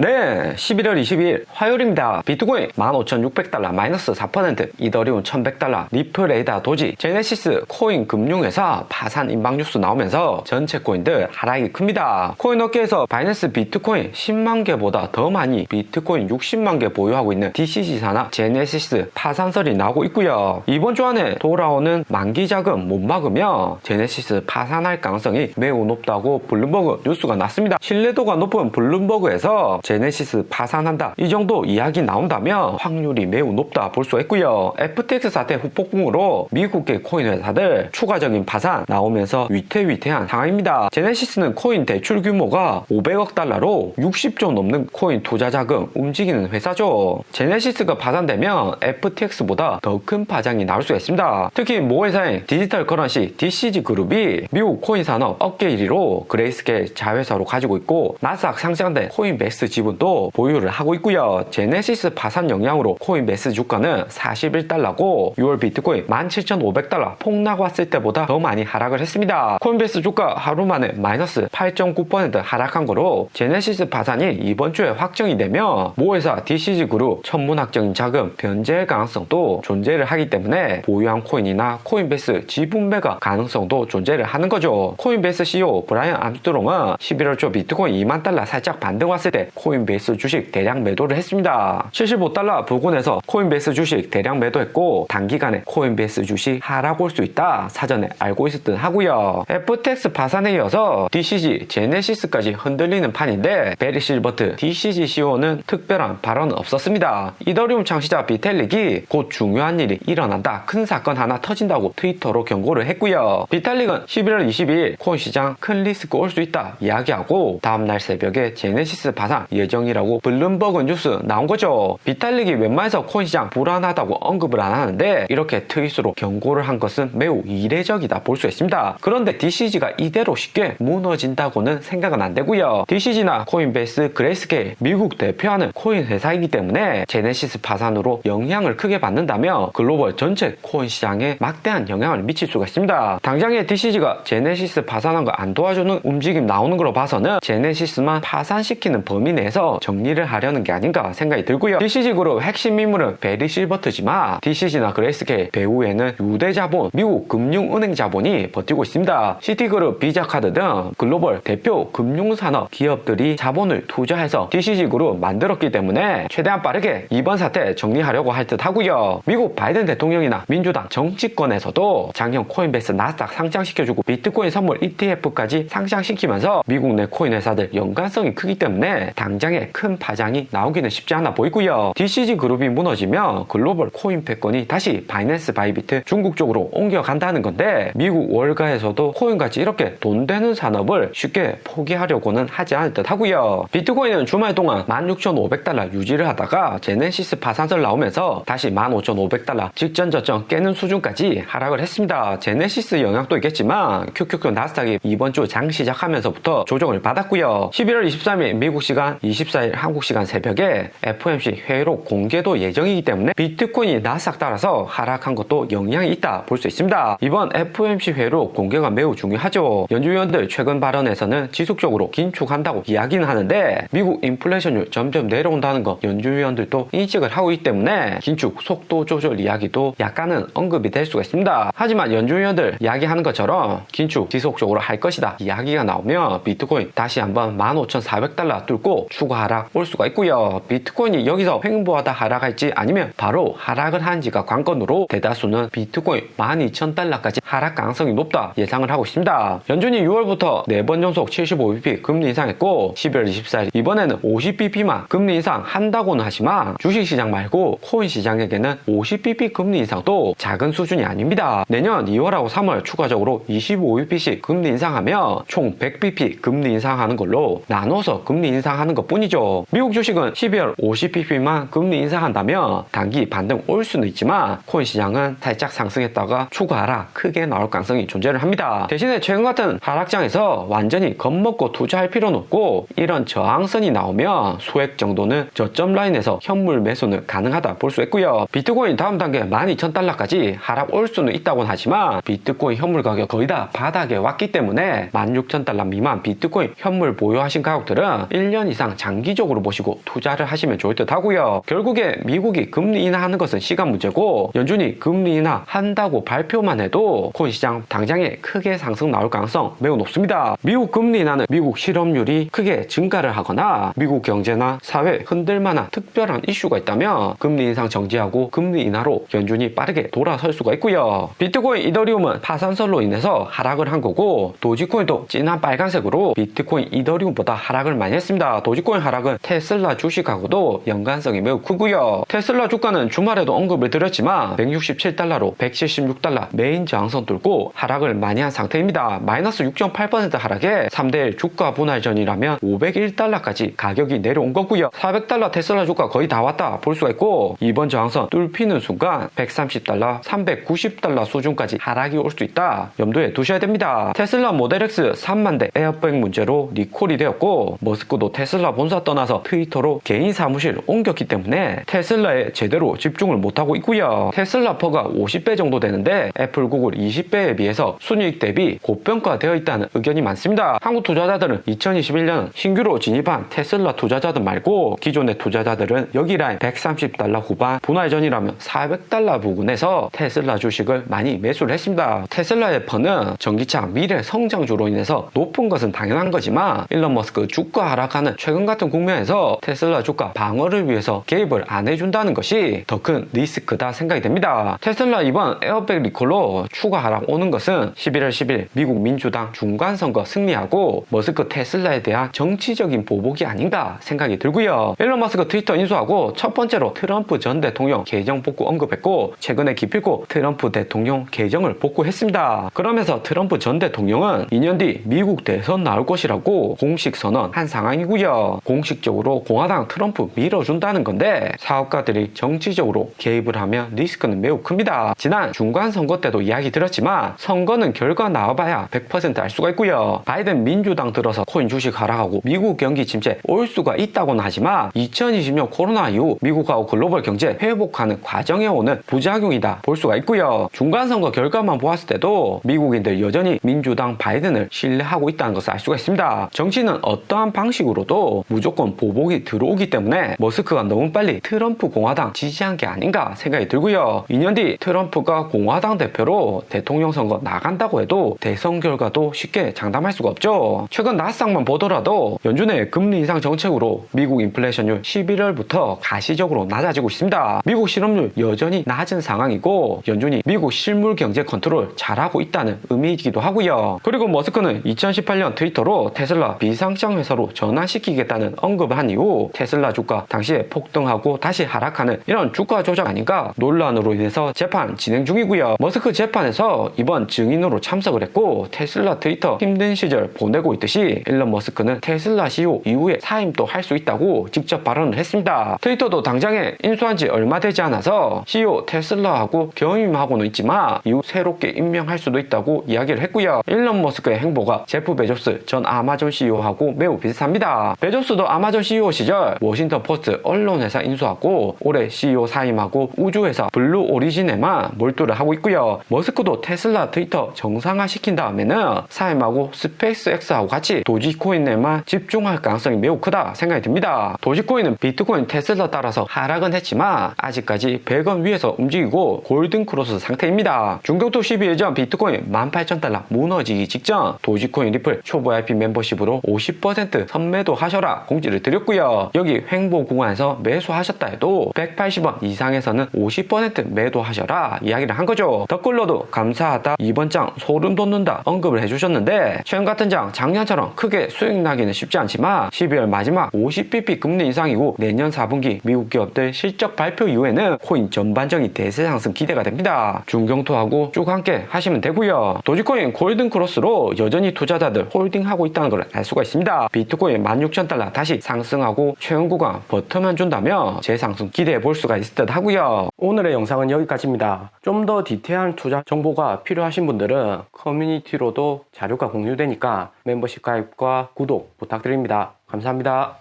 네, 11월 22일 화요일입니다. 비트코인 15,600달러 마이너스 4%, 이더리움 1,100달러, 리플레이다 도지, 제네시스 코인 금융회사 파산 임박 뉴스 나오면서 전체 코인들 하락이 큽니다. 코인 업계에서 바이낸스 비트코인 10만 개보다 더 많이 비트코인 60만 개 보유하고 있는 DC지사나 제네시스 파산설이 나오고 있고요. 이번 주 안에 돌아오는 만기 자금 못 막으면 제네시스 파산할 가능성이 매우 높다고 블룸버그 뉴스가 났습니다. 신뢰도가 높은 블룸버그에서 제네시스 파산한다 이 정도 이야기 나온다면 확률이 매우 높다 볼 수 있고요. FTX 사태 후폭풍으로 미국계 코인 회사들 추가적인 파산 나오면서 위태위태한 상황입니다. 제네시스는 코인 대출 규모가 500억 달러로 60조 넘는 코인 투자 자금 움직이는 회사죠. 제네시스가 파산되면 FTX보다 더 큰 파장이 나올 수가 있습니다. 특히 모 회사인 디지털 커런시 DCG 그룹이 미국 코인 산업 업계 1위로 그레이스케일 자회사로 가지고 있고 나스닥 상장된 코인베스 지분도 보유를 하고 있고요. 제네시스 파산 영향으로 코인베스 주가는 41달러고 6월 비트코인 17,500달러 폭락 왔을 때보다 더 많이 하락을 했습니다. 코인베스 주가 하루 만에 마이너스 8.9% 하락한 거로 제네시스 파산이 이번 주에 확정이 되면 모 회사 DCG 그룹 천문학적인 자금 변제 가능성도 존재를 하기 때문에 보유한 코인이나 코인베스 지분 매각 가능성도 존재를 하는 거죠. 코인베스 CEO 브라이언 암스트롱은 11월 초 비트코인 2만 달러 살짝 반등 왔을 때 코인 베이스 주식 대량 매도를 했습니다. 75달러 부근에서 코인베이스 주식 대량 매도했고 단기간에 코인베이스 주식 하락 올 수 있다 사전에 알고 있었듯 하고요. FTX 파산에 이어서 DCG, 제네시스까지 흔들리는 판인데 베리 실버트 DCG CEO는 특별한 발언은 없었습니다. 이더리움 창시자 비텔릭이 곧 중요한 일이 일어난다 큰 사건 하나 터진다고 트위터로 경고를 했고요. 비탈릭은 11월 22일 코인 시장 큰 리스크 올 수 있다 이야기하고 다음날 새벽에 제네시스 파산 예정이라고 블룸버그 뉴스 나온 거죠. 비탈릭이 웬만해서 코인 시장 불안하다고 언급을 안 하는데 이렇게 트윗으로 경고를 한 것은 매우 이례적이다 볼 수 있습니다. 그런데 DCG가 이대로 쉽게 무너진다고는 생각은 안 되고요. DCG나 코인베이스, 그레이스케일 미국 대표하는 코인 회사이기 때문에 제네시스 파산으로 영향을 크게 받는다면 글로벌 전체 코인 시장에 막대한 영향을 미칠 수가 있습니다. 당장에 DCG가 제네시스 파산한 거 안 도와주는 움직임 나오는 걸로 봐서는 제네시스만 파산시키는 범위 내에 서 정리를 하려는 게 아닌가 생각이 들고요. DCG 그룹 핵심 인물은 베리 실버트지만 DCG나 그레이스케일 배후에는 유대 자본, 미국 금융은행 자본이 버티고 있습니다. 시티그룹, 비자카드 등 글로벌 대표 금융산업 기업들이 자본을 투자해서 DCG 그룹 만들었기 때문에 최대한 빠르게 이번 사태 정리하려고 할 듯 하고요. 미국 바이든 대통령이나 민주당 정치권에서도 작년 코인베이스 나스닥 상장시켜주고 비트코인 선물 ETF까지 상장시키면서 미국 내 코인 회사들 연관성이 크기 때문에 당 장에 큰 파장이 나오기는 쉽지 않아 보이고요. DCG 그룹이 무너지면 글로벌 코인 패권이 다시 바이낸스 바이비트 중국 쪽으로 옮겨간다는 건데 미국 월가에서도 코인같이 이렇게 돈 되는 산업을 쉽게 포기하려고는 하지 않을 듯 하고요. 비트코인은 주말 동안 16,500달러 유지를 하다가 제네시스 파산설 나오면서 다시 15,500달러 직전 저점 깨는 수준까지 하락을 했습니다. 제네시스 영향도 있겠지만 QQQ 나스닥이 이번 주 장 시작하면서부터 조정을 받았고요. 11월 23일 미국 시간 24일 한국 시간 새벽에 FOMC 회의록 공개도 예정이기 때문에 비트코인이 나스닥 따라서 하락한 것도 영향이 있다 볼 수 있습니다. 이번 FOMC 회의록 공개가 매우 중요하죠. 연주위원들 최근 발언에서는 지속적으로 긴축한다고 이야기는 하는데 미국 인플레이션율 점점 내려온다는 거 연주위원들도 인식을 하고 있기 때문에 긴축 속도 조절 이야기도 약간은 언급이 될 수가 있습니다. 하지만 연주위원들 이야기하는 것처럼 긴축 지속적으로 할 것이다 이야기가 나오면 비트코인 다시 한번 15,400달러 뚫고 추가 하락 올 수가 있고요. 비트코인이 여기서 횡보하다 하락할지 아니면 바로 하락을 한지가 관건으로 대다수는 비트코인 12,000달러까지 하락 가능성이 높다 예상을 하고 있습니다. 연준이 6월부터 4번 연속 75bp 금리 인상했고 11월 24일 이번에는 50bp만 금리 인상 한다고는 하지만 주식시장 말고 코인 시장에게는 50bp 금리 인상도 작은 수준이 아닙니다. 내년 2월하고 3월 추가적으로 25bp씩 금리 인상하면 총 100bp 금리 인상하는 걸로 나눠서 금리 인상하는 것 뿐이죠. 미국 주식은 12월 50pp만 금리 인상한다면 단기 반등 올 수는 있지만 코인 시장은 살짝 상승했다가 추가 하락 크게 나올 가능성이 존재를 합니다. 대신에 최근 같은 하락장에서 완전히 겁먹고 투자할 필요는 없고 이런 저항선이 나오면 소액 정도는 저점 라인에서 현물 매수는 가능하다 볼 수 있고요. 비트코인 다음 단계 12,000달러까지 하락 올 수는 있다고는 하지만 비트코인 현물 가격 거의 다 바닥에 왔기 때문에 16,000달러 미만 비트코인 현물 보유하신 가족들은 1년 이상 장기적으로 보시고 투자를 하시면 좋을 듯 하고요. 결국에 미국이 금리 인하하는 것은 시간 문제고 연준이 금리 인하 한다고 발표만 해도 코인 시장 당장에 크게 상승 나올 가능성 매우 높습니다. 미국 금리 인하는 미국 실업률이 크게 증가를 하거나 미국 경제나 사회 흔들 만한 특별한 이슈가 있다면 금리 인상 정지하고 금리 인하로 연준이 빠르게 돌아설 수가 있고요. 비트코인, 이더리움은 파산설로 인해서 하락을 한 거고 도지코인도 진한 빨간색으로 비트코인, 이더리움보다 하락을 많이 했습니다. 도지 코인 하락은 테슬라 주식하고도 연관성이 매우 크고요. 테슬라 주가는 주말에도 언급을 드렸지만 167달러로 176달러 메인 저항선 뚫고 하락을 많이 한 상태입니다. 마이너스 6.8% 하락에 3대1 주가 분할 전이라면 501달러까지 가격이 내려온 거고요. 400달러 테슬라 주가 거의 다 왔다 볼 수가 있고 이번 저항선 뚫히는 순간 130달러, 390달러 수준까지 하락이 올 수 있다 염두에 두셔야 됩니다. 테슬라 모델 X 3만 대 에어백 문제로 리콜이 되었고 머스크도 테슬라 본사 떠나서 트위터로 개인 사무실 옮겼기 때문에 테슬라에 제대로 집중을 못하고 있고요. 테슬라 퍼가 50배 정도 되는데 애플, 구글 20배에 비해서 순이익 대비 고평가되어 있다는 의견이 많습니다. 한국 투자자들은 2021년 신규로 진입한 테슬라 투자자들 말고 기존의 투자자들은 여기 라인 130달러 후반 분할전이라면 400달러 부근에서 테슬라 주식을 많이 매수를 했습니다. 테슬라의 퍼는 전기차 미래 성장주로 인해서 높은 것은 당연한 거지만 일론 머스크 주가 하락하는 최근 같은 국면에서 테슬라 주가 방어를 위해서 개입을 안 해준다는 것이 더 큰 리스크다 생각이 됩니다. 테슬라 이번 에어백 리콜로 추가 하락 오는 것은 11월 10일 미국 민주당 중간선거 승리하고 머스크 테슬라에 대한 정치적인 보복이 아닌가 생각이 들고요. 일론 머스크 트위터 인수하고 첫 번째로 트럼프 전 대통령 계정 복구 언급했고 최근에 기필코 트럼프 대통령 계정을 복구했습니다. 그러면서 트럼프 전 대통령은 2년 뒤 미국 대선 나올 것이라고 공식 선언한 상황이고요. 공식적으로 공화당 트럼프 밀어준다는 건데 사업가들이 정치적으로 개입을 하면 리스크는 매우 큽니다. 지난 중간 선거 때도 이야기 들었지만 선거는 결과 나와봐야 100%알 수가 있고요. 바이든 민주당 들어서 코인 주식 하락하고 미국 경기 침체 올 수가 있다고는 하지만 2020년 코로나 이후 미국하고 글로벌 경제 회복하는 과정에 오는 부작용이다 볼 수가 있고요. 중간 선거 결과만 보았을 때도 미국인들 여전히 민주당 바이든을 신뢰하고 있다는 것을 알 수가 있습니다. 정치는 어떠한 방식으로도 무조건 보복이 들어오기 때문에 머스크가 너무 빨리 트럼프 공화당 지지한 게 아닌가 생각이 들고요. 2년 뒤 트럼프가 공화당 대표로 대통령 선거 나간다고 해도 대선 결과도 쉽게 장담할 수가 없죠. 최근 나스닥만 보더라도 연준의 금리 인상 정책으로 미국 인플레이션율 11월부터 가시적으로 낮아지고 있습니다. 미국 실업률 여전히 낮은 상황이고 연준이 미국 실물 경제 컨트롤 잘하고 있다는 의미이기도 하고요. 그리고 머스크는 2018년 트위터로 테슬라 비상장 회사로 전환시키 겠다는 언급을 한 이후 테슬라 주가 당시에 폭등하고 다시 하락하는 이런 주가 조작 아닌가 논란으로 인해서 재판 진행 중이고요. 머스크 재판에서 이번 증인으로 참석을 했고 테슬라 트위터 힘든 시절 보내고 있듯이 일론 머스크는 테슬라 CEO 이후에 사임도 할 수 있다고 직접 발언을 했습니다. 트위터도 당장에 인수한 지 얼마 되지 않아서 CEO 테슬라하고 겸임하고는 있지만 이후 새롭게 임명할 수도 있다고 이야기를 했고요. 일론 머스크의 행보가 제프 베조스 전 아마존 CEO하고 매우 비슷합니다. 베조스도 아마존 CEO 시절 워싱턴 포스트 언론회사 인수하고 올해 CEO 사임하고 우주회사 블루 오리진에만 몰두를 하고 있고요. 머스크도 테슬라 트위터 정상화 시킨 다음에는 사임하고 스페이스 X하고 같이 도지코인에만 집중할 가능성이 매우 크다 생각이 듭니다. 도지코인은 비트코인 테슬라 따라서 하락은 했지만 아직까지 100원 위에서 움직이고 골든 크로스 상태입니다. 중격도 12일 전 비트코인 18,000달러 무너지기 직전 도지코인 리플 초보 IP 멤버십으로 50% 선매도 하 셔라 공지를 드렸고요. 여기 횡보 구간에서 매수하셨다 해도 180원 이상에서는 50% 매도하셔라 이야기를 한 거죠. 덧글로도 감사하다 이번 장 소름 돋는다 언급을 해주셨는데 최근 같은 장 작년처럼 크게 수익 나기는 쉽지 않지만 12월 마지막 50bp 금리 인상이고 내년 4분기 미국 기업들 실적 발표 이후에는 코인 전반적인 대세 상승 기대가 됩니다. 중경투하고 쭉 함께 하시면 되고요. 도지코인 골든 크로스로 여전히 투자자들 홀딩하고 있다는 걸 알 수가 있습니다. 비트코인 16,000 달러 다시 상승하고 최근 구간 버텀만 준다면 재상승 기대해 볼 수가 있을 듯 하고요. 오늘의 영상은 여기까지입니다. 좀 더 디테일한 투자 정보가 필요하신 분들은 커뮤니티로도 자료가 공유되니까 멤버십 가입과 구독 부탁드립니다. 감사합니다.